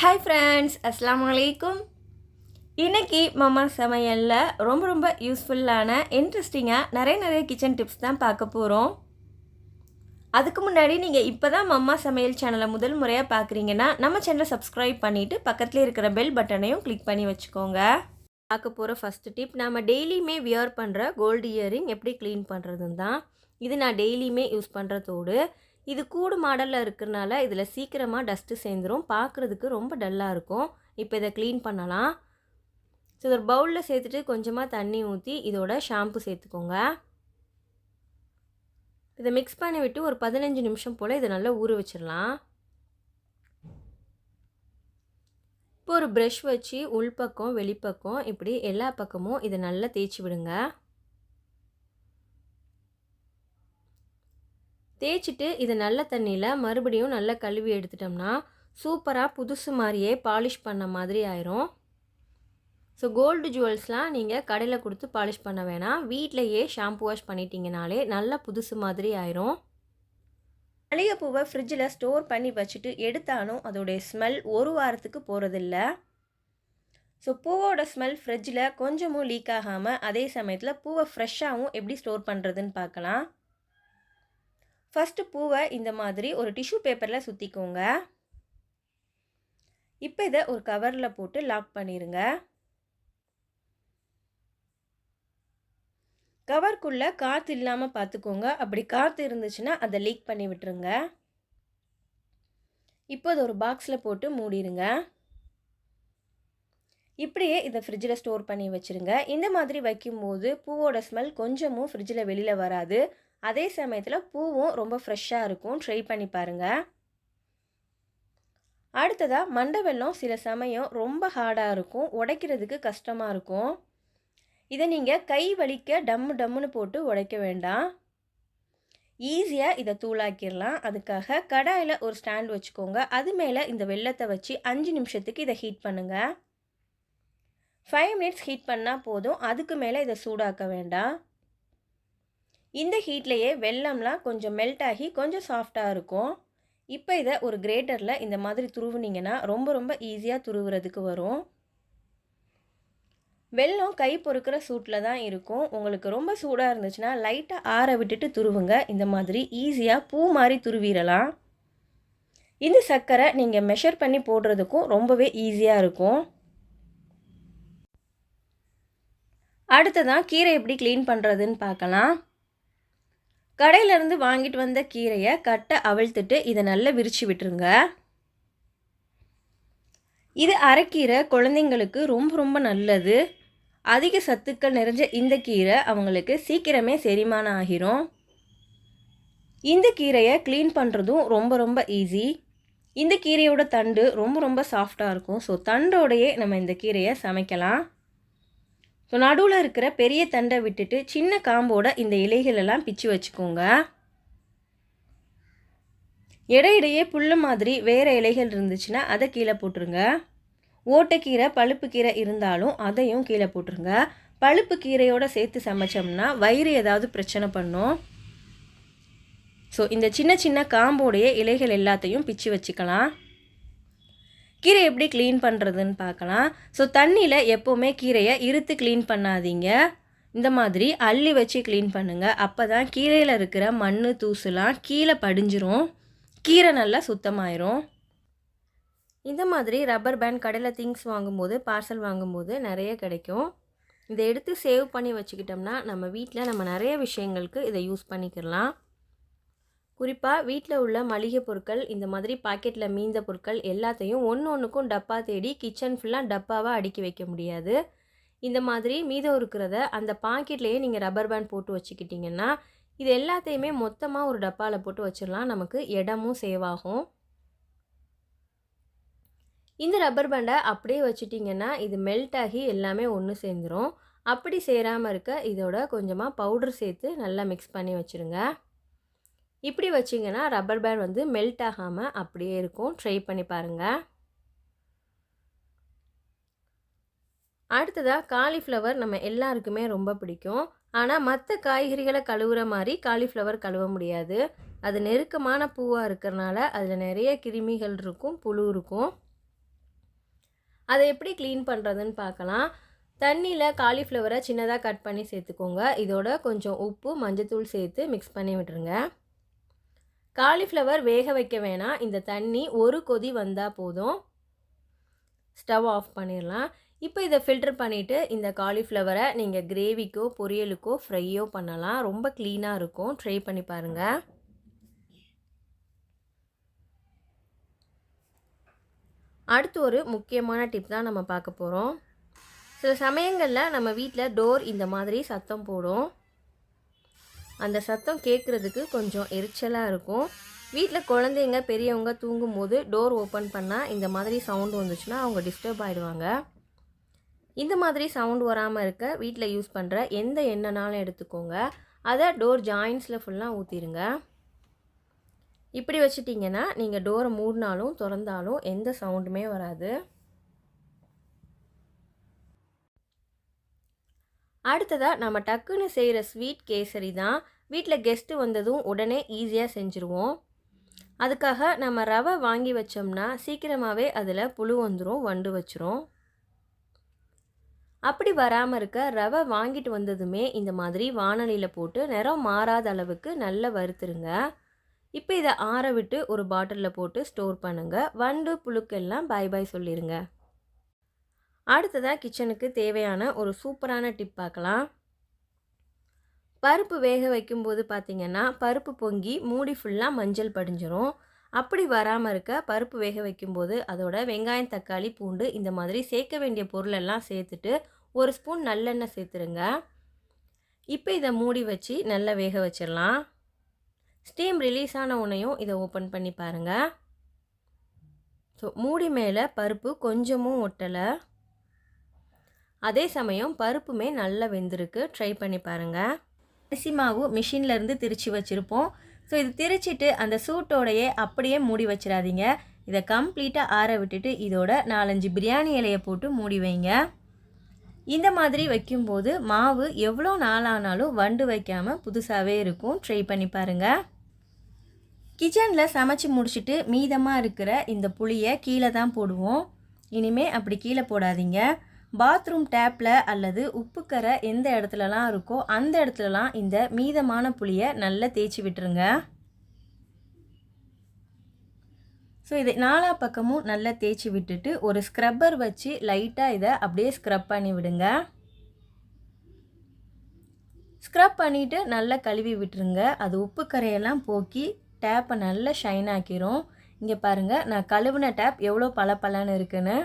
Hi friends அஸ்லாம் அலைக்கும் இன்றைக்கி மாமா சமையலில் ரொம்ப ரொம்ப யூஸ்ஃபுல்லான இன்ட்ரெஸ்டிங்காக நிறைய நிறைய கிச்சன் டிப்ஸ் தான் பார்க்க போகிறோம் அதுக்கு முன்னாடி நீங்கள் இப்போ தான் மம்மா சமையல் சேனலை முதல் முறையாக பார்க்குறீங்கன்னா நம்ம சேனலை சப்ஸ்கிரைப் பண்ணிவிட்டு பக்கத்தில் இருக்கிற பெல் பட்டனையும் கிளிக் பண்ணி வச்சுக்கோங்க. பார்க்க போகிற ஃபஸ்ட்டு டிப் நாம் டெய்லியுமே வியர் பண்ணுற கோல்டு இயரிங் எப்படி க்ளீன் பண்ணுறதுன்னு தான். இது நான் டெய்லியுமே யூஸ் பண்ணுறதோடு இது கூடு மாடலில் இருக்கிறனால இதில் சீக்கிரமாக டஸ்ட்டு சேர்ந்துரும் பார்க்குறதுக்கு ரொம்ப டல்லாக இருக்கும். இப்போ இதை க்ளீன் பண்ணலாம். ஸோ ஒரு பவுலில் சேர்த்துட்டு கொஞ்சமாக தண்ணி ஊற்றி இதோட ஷாம்பு சேர்த்துக்கோங்க. இதை மிக்ஸ் பண்ணி விட்டு ஒரு பதினஞ்சு நிமிஷம் போல் இதை நல்லா ஊற வச்சிடலாம் இப்போ ஒரு ப்ரஷ் வச்சு உள்பக்கம் வெளிப்பக்கம் இப்படி எல்லா பக்கமும் இதை நல்லா தேய்ச்சி விடுங்க. தேய்ச்சிட்டு இதை நல்ல தண்ணியில் மறுபடியும் நல்லா கழுவி எடுத்துட்டோம்னா சூப்பராக புதுசு மாதிரியே பாலிஷ் பண்ண மாதிரி ஆயிரும். ஸோ கோல்டு ஜுவல்ஸ்லாம் நீங்கள் கடையில் கொடுத்து பாலிஷ் பண்ண வேணாம். வீட்டிலையே ஷாம்பு வாஷ் பண்ணிட்டீங்கனாலே நல்லா புதுசு மாதிரி ஆயிரும். மல்லிகைப்பூவை ஃப்ரிட்ஜில் ஸ்டோர் பண்ணி வச்சுட்டு எடுத்தாலும் அதோடைய ஸ்மெல் ஒரு வாரத்துக்கு போகிறதில்ல ஸோ பூவோட ஸ்மெல் ஃப்ரிட்ஜில் கொஞ்சமும் லீக் ஆகாமல் அதே சமயத்தில் பூவை ஃப்ரெஷ்ஷாகவும் எப்படி ஸ்டோர் பண்ணுறதுன்னு பார்க்கலாம். ஃபஸ்ட்டு பூவை இந்த மாதிரி ஒரு டிஷ்யூ பேப்பரில் சுற்றிக்கோங்க இப்போ இதை ஒரு கவரில் போட்டு லாக் பண்ணிடுங்க கவர்க்குள்ளே காற்று இல்லாமல் பார்த்துக்கோங்க அப்படி காற்று இருந்துச்சுன்னா அதை லீக் பண்ணி விட்டுருங்க. இப்போ அதை ஒரு பாக்ஸில் போட்டு மூடிடுங்க இப்படியே இதை ஃப்ரிட்ஜில் ஸ்டோர் பண்ணி வச்சுருங்க. இந்த மாதிரி வைக்கும்போது பூவோட ஸ்மெல் கொஞ்சமும் ஃப்ரிட்ஜில் வெளியில் வராது. அதே சமயத்தில் பூவும் ரொம்ப ஃப்ரெஷ்ஷாக இருக்கும். ட்ரை பண்ணி பாருங்கள் அடுத்ததாக மண்டை வெல்லம் சில சமயம் ரொம்ப ஹார்டாக இருக்கும். உடைக்கிறதுக்கு கஷ்டமாக இருக்கும். இதை நீங்கள் கை வலிக்க டம்மு டம்முன்னு போட்டு உடைக்க வேண்டாம். ஈஸியாக இதை தூளாக்கிடலாம். அதுக்காக கடாயில் ஒரு ஸ்டாண்ட் வச்சுக்கோங்க. அது மேலே இந்த வெள்ளத்தை வச்சு அஞ்சு நிமிஷத்துக்கு இதை ஹீட் பண்ணுங்கள் ஃபைவ் மினிட்ஸ் ஹீட் பண்ணால் போதும். அதுக்கு மேலே இதை சூடாக்க வேண்டாம். இந்த ஹீட்லேயே வெள்ளம்லாம் கொஞ்சம் மெல்ட் ஆகி கொஞ்சம் சாஃப்டாக இருக்கும். இப்போ இதை ஒரு கிரேட்டரில் இந்த மாதிரி துருவுனீங்கன்னா ரொம்ப ரொம்ப ஈஸியாக துருவுறதுக்கு வரும். வெள்ளம் கை பொறுக்கிற சூட்டில் தான் இருக்கும். உங்களுக்கு ரொம்ப சூடாக இருந்துச்சுன்னா லைட்டாக ஆற விட்டுட்டு துருவுங்க. இந்த மாதிரி ஈஸியாக பூ மாதிரி துருவிடலாம் இந்த சர்க்கரை நீங்கள் மெஷர் பண்ணி போடுறதுக்கும் ரொம்பவே ஈஸியாக இருக்கும். அடுத்ததான் கீரை எப்படி க்ளீன் பண்ணுறதுன்னு பார்க்கலாம். கடையிலேருந்து வாங்கிட்டு வந்த கீரையை கட்டை அவிழ்த்துட்டு இதை நல்லா விரித்து விட்டுருங்க. இது அரைக்கீரை குழந்தைங்களுக்கு ரொம்ப ரொம்ப நல்லது. அதிக சத்துக்கள் நிறைஞ்ச இந்த கீரை அவங்களுக்கு சீக்கிரமே செரிமானம் ஆகிரும். இந்த கீரையை க்ளீன் பண்ணுறதும் ரொம்ப ரொம்ப ஈஸி இந்த கீரையோட தண்டு ரொம்ப ரொம்ப சாஃப்டாக இருக்கும். ஸோ தண்டோடையே நம்ம இந்த கீரையை சமைக்கலாம். ஸோ நடுவில் இருக்கிற பெரிய தண்டை விட்டுட்டு சின்ன காம்போட இந்த இலைகளெல்லாம் பிச்சு வச்சுக்கோங்க. இடையிடையே புல்லு மாதிரி வேறு இலைகள் இருந்துச்சுன்னா அதை கீழே போட்டுருங்க. ஓட்டைக்கீரை பழுப்பு கீரை இருந்தாலும் அதையும் கீழே போட்டுருங்க. பழுப்பு கீரையோடு சேர்த்து சமைச்சோம்னா வயிறு ஏதாவது பிரச்சனை பண்ணும். ஸோ இந்த சின்ன சின்ன காம்போடைய இலைகள் எல்லாத்தையும் பிச்சு வச்சுக்கலாம். கீரை எப்படி க்ளீன் பண்ணுறதுன்னு பார்க்கலாம். ஸோ தண்ணியில் எப்போவுமே கீரையை இருத்து க்ளீன் பண்ணாதீங்க. இந்த மாதிரி அள்ளி வச்சு க்ளீன் பண்ணுங்கள் அப்போ தான் கீரையில் இருக்கிற மண் தூசுலாம் கீழே படிஞ்சிரும். கீரை நல்லா சுத்தமாயிரும். இந்த மாதிரி ரப்பர் பேண்ட் கடையில் திங்ஸ் வாங்கும்போது பார்சல் வாங்கும்போது நிறைய கிடைக்கும். இதை எடுத்து சேவ் பண்ணி வச்சுக்கிட்டோம்னா நம்ம வீட்டில் நம்ம நிறைய விஷயங்களுக்கு இதை யூஸ் பண்ணிக்கலாம். குறிப்பாக வீட்டில் உள்ள மளிகை பொருட்கள் இந்த மாதிரி பாக்கெட்டில் மீந்த பொருட்கள் எல்லாத்தையும் ஒன்று ஒன்றுக்கும் டப்பா தேடி கிச்சன் ஃபுல்லாக டப்பாவாக அடுக்கி வைக்க முடியாது. இந்த மாதிரி மீதம் இருக்கிறத அந்த பாக்கெட்லேயே நீங்கள் ரப்பர் பேண்ட் போட்டு வச்சுக்கிட்டிங்கன்னா இது எல்லாத்தையுமே மொத்தமாக ஒரு டப்பாவில் போட்டு வச்சிடலாம். நமக்கு இடமும் சேவ் ஆகும் இந்த ரப்பர் பேண்டை அப்படியே வச்சுட்டிங்கன்னா இது மெல்ட் ஆகி எல்லாமே ஒன்று சேர்ந்துடும் அப்படி சேராமல் இருக்க இதோட கொஞ்சமாக பவுடர் சேர்த்து நல்லா மிக்ஸ் பண்ணி வச்சுருங்க. இப்படி வச்சிங்கன்னா ரப்பர் பேண்ட் வந்து மெல்ட் ஆகாமல் அப்படியே இருக்கும். ட்ரை பண்ணி பாருங்கள் அடுத்ததாக காலிஃப்ளவர் நம்ம எல்லாருக்குமே ரொம்ப பிடிக்கும். ஆனால் மற்ற காய்கறிகளை கழுவுற மாதிரி காலிஃப்ளவர் கழுவ முடியாது. அது நெருக்கமான பூவாக இருக்கிறனால அதில் நிறைய கிருமிகள் இருக்கும் புழு இருக்கும். அதை எப்படி க்ளீன் பண்ணுறதுன்னு பார்க்கலாம். தண்ணியில் காலிஃப்ளவரை சின்னதாக கட் பண்ணி சேர்த்துக்கோங்க. இதோட கொஞ்சம் உப்பு மஞ்சத்தூள் சேர்த்து மிக்ஸ் பண்ணி விட்டுருங்க. காலிஃப்ளவர் வேக வைக்க வேணாம். இந்த தண்ணி ஒரு கொதி வந்தால் போதும். ஸ்டவ் ஆஃப் பண்ணிடலாம். இப்போ இதை ஃபில்டர் பண்ணிவிட்டு இந்த காலிஃப்ளவரை நீங்கள் கிரேவிக்கோ பொரியலுக்கோ ஃப்ரையோ பண்ணலாம். ரொம்ப க்ளீனாக இருக்கும். ட்ரை பண்ணி பாருங்கள் அடுத்து ஒரு முக்கியமான டிப் தான் நம்ம பார்க்க போகிறோம் சில சமயங்களில் நம்ம வீட்டில் டோர் இந்த மாதிரி சத்தம் போடும். அந்த சத்தம் கேட்குறதுக்கு கொஞ்சம் எரிச்சலாக இருக்கும். வீட்டில் குழந்தைங்க பெரியவங்க தூங்கும்போது டோர் ஓப்பன் பண்ணால் இந்த மாதிரி சவுண்டு வந்துச்சுன்னா அவங்க டிஸ்டர்ப் ஆகிடுவாங்க இந்த மாதிரி சவுண்ட் வராமல் இருக்க வீட்டில் யூஸ் பண்ணுற எந்த எண்ணெய்னாலும் எடுத்துக்கோங்க. அதை டோர் ஜாயின்ஸில் ஃபுல்லாக ஊற்றிடுங்க இப்படி வச்சுட்டிங்கன்னா நீங்கள் டோரை மூடினாலும் திறந்தாலும் எந்த சவுண்டுமே வராது. அடுத்ததாக நம்ம டக்குன்னு செய்கிற ஸ்வீட் கேசரி தான். வீட்டில் கெஸ்ட்டு வந்ததும் உடனே ஈஸியாக செஞ்சுருவோம். அதுக்காக நம்ம ரவை வாங்கி வச்சோம்னா சீக்கிரமாகவே அதில் புழு வந்துடும் வண்டு வச்சிரும். அப்படி வராமல் இருக்க ரவை வாங்கிட்டு வந்ததுமே இந்த மாதிரி வானலியில் போட்டு நிறம் மாறாத அளவுக்கு நல்லா வறுத்துருங்க. இப்போ இதை ஆற விட்டு ஒரு பாட்டிலில் போட்டு ஸ்டோர் பண்ணுங்கள் வண்டு புழுக்கெல்லாம் பாய் பாய் சொல்லிடுங்க அடுத்ததாக கிச்சனுக்கு தேவையான ஒரு சூப்பரான டிப் பார்க்கலாம். பருப்பு வேக வைக்கும்போது பார்த்திங்கன்னா பருப்பு பொங்கி மூடி ஃபுல்லாக மஞ்சள் படிஞ்சிரும். அப்படி வராமல் இருக்க பருப்பு வேக வைக்கும்போது அதோட வெங்காயம் தக்காளி பூண்டு இந்த மாதிரி சேர்க்க வேண்டிய பொருளெல்லாம் சேர்த்துட்டு ஒரு ஸ்பூன் நல்லெண்ணெய் சேர்த்துருங்க. இப்போ இதை மூடி வச்சு நல்லா வேக வச்சிடலாம். ஸ்டீம் ரிலீஸ் ஆன உடனேயும் இதை ஓப்பன் பண்ணி பாருங்கள் ஸோ மூடி மேலே பருப்பு கொஞ்சமும் ஒட்டலை. அதே சமயம் பருப்புமே நல்லா வெந்திருக்கு. ட்ரை பண்ணி பாருங்கள் அரிசி மாவு மிஷின்லேருந்து திரிச்சு வச்சுருப்போம். ஸோ இது திரிச்சிட்டு அந்த சூட்டோடையே அப்படியே மூடி வச்சிடாதீங்க. இதை கம்ப்ளீட்டாக ஆற விட்டுட்டு இதோட நாலஞ்சு பிரியாணி இலையை போட்டு மூடி வைங்க. இந்த மாதிரி வைக்கும்போது மாவு எவ்வளோ நாளானாலும் வண்டு வைக்காமல் புதுசாகவே இருக்கும். ட்ரை பண்ணி பாருங்கள் கிச்சனில் சமைச்சு முடிச்சுட்டு மீதமாக இருக்கிற இந்த புளியை கீழே தான் போடுவோம். இனிமே அப்படி கீழே போடாதீங்க. பாத்ரூம் டேப்பில் அல்லது உப்புக்கரை எந்த இடத்துலலாம் இருக்கோ அந்த இடத்துலலாம் இந்த மீதமான புளியை நல்லா தேய்ச்சி விட்டுருங்க. ஸோ இதை நாலா பக்கமும் நல்லா தேய்ச்சி விட்டுட்டு ஒரு ஸ்க்ரப்பர் வச்சு லைட்டாக இதை அப்படியே ஸ்க்ரப் பண்ணி விடுங்க. ஸ்க்ரப் பண்ணிவிட்டு நல்லா கழுவி விட்டுருங்க. அது உப்பு கரையெல்லாம் போக்கி டேப்பை நல்லா ஷைன் ஆக்கிரும். இங்கே பாருங்கள் நான் கழுவின டேப் எவ்வளோ பல பலன்னு இருக்குன்னு.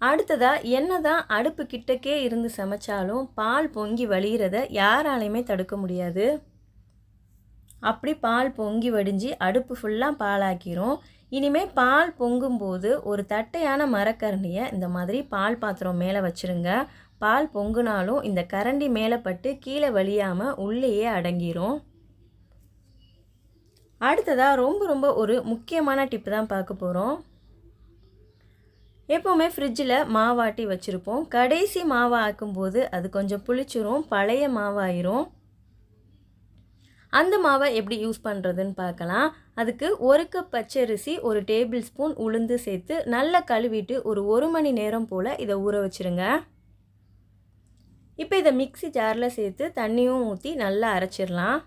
அடுத்ததாக என்ன தான் அடுப்பு கிட்டக்கே இருந்து சமைச்சாலும் பால் பொங்கி வழிகிறத யாராலையுமே தடுக்க முடியாது. அப்படி பால் பொங்கி வடிஞ்சு அடுப்பு ஃபுல்லாக பாலாக்கிரும். இனிமேல் பால் பொங்கும்போது ஒரு தட்டையான மரக்கரண்டியை இந்த மாதிரி பால் பாத்திரம் மேலே வச்சுருங்க. பால் பொங்குனாலும் இந்த கரண்டி மேலே பட்டு கீழே வழியாமல் உள்ளேயே அடங்கிரும். அடுத்ததாக ரொம்ப ரொம்ப ஒரு முக்கியமான டிப்பு தான் பார்க்க போகிறோம் எப்போவுமே ஃப்ரிட்ஜில் மாவாட்டி வச்சுருப்போம். கடைசி மாவை ஆக்கும்போது அது கொஞ்சம் புளிச்சிரும் பழைய மாவாயிரும். அந்த மாவை எப்படி யூஸ் பண்ணுறதுன்னு பார்க்கலாம். அதுக்கு ஒரு கப் பச்சரிசி ஒரு டேபிள் ஸ்பூன் உளுந்து சேர்த்து நல்லா கழுவிட்டு ஒரு ஒரு மணி நேரம் போல் இதை ஊற வச்சுருங்க. இப்போ இதை மிக்சி ஜாரில் சேர்த்து தண்ணியும் ஊற்றி நல்லா அரைச்சிடலாம்.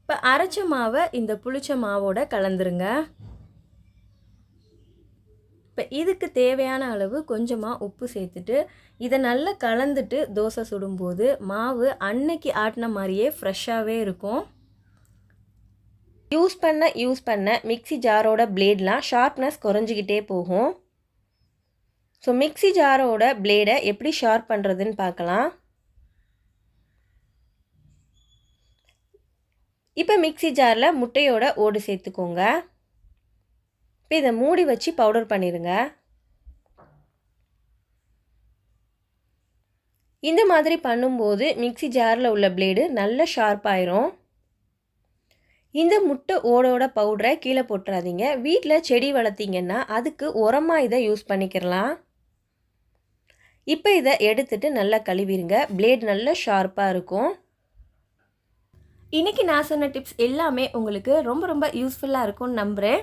இப்போ அரைச்ச மாவை இந்த புளிச்ச மாவோட கலந்துருங்க. இப்போ இதுக்கு தேவையான அளவு கொஞ்சமாக உப்பு சேர்த்துட்டு இதை நல்லா கலந்துட்டு தோசை சுடும்போது மாவு அன்னைக்கு ஆட்டின மாதிரியே ஃப்ரெஷ்ஷாகவே இருக்கும். யூஸ் பண்ண யூஸ் பண்ண மிக்சி ஜாரோட பிளேட்லாம் ஷார்ப்னஸ் குறைஞ்சிக்கிட்டே போகும். ஸோ மிக்சி ஜாரோட பிளேடை எப்படி ஷார்ப் பண்ணுறதுன்னு பார்க்கலாம். இப்போ மிக்சி ஜாரில் முட்டையோட ஓடு சேர்த்துக்கோங்க. இப்போ இதை மூடி வச்சு பவுடர் பண்ணிடுங்க இந்த மாதிரி பண்ணும்போது மிக்சி ஜாரில் உள்ள பிளேடு நல்ல ஷார்ப்பாயிரும் இந்த முட்டை ஓடோட பவுடரை கீழே போட்டுறாதீங்க. வீட்டில் செடி வளர்த்திங்கன்னா அதுக்கு உரமாக இதை யூஸ் பண்ணிக்கிறலாம் இப்போ இதை எடுத்துட்டு நல்லா கழுவிடுங்க பிளேட் நல்லா ஷார்ப்பாக இருக்கும். இன்றைக்கி நான் சொன்ன டிப்ஸ் எல்லாமே உங்களுக்கு ரொம்ப ரொம்ப யூஸ்ஃபுல்லாக இருக்கும்னு நம்புகிறேன்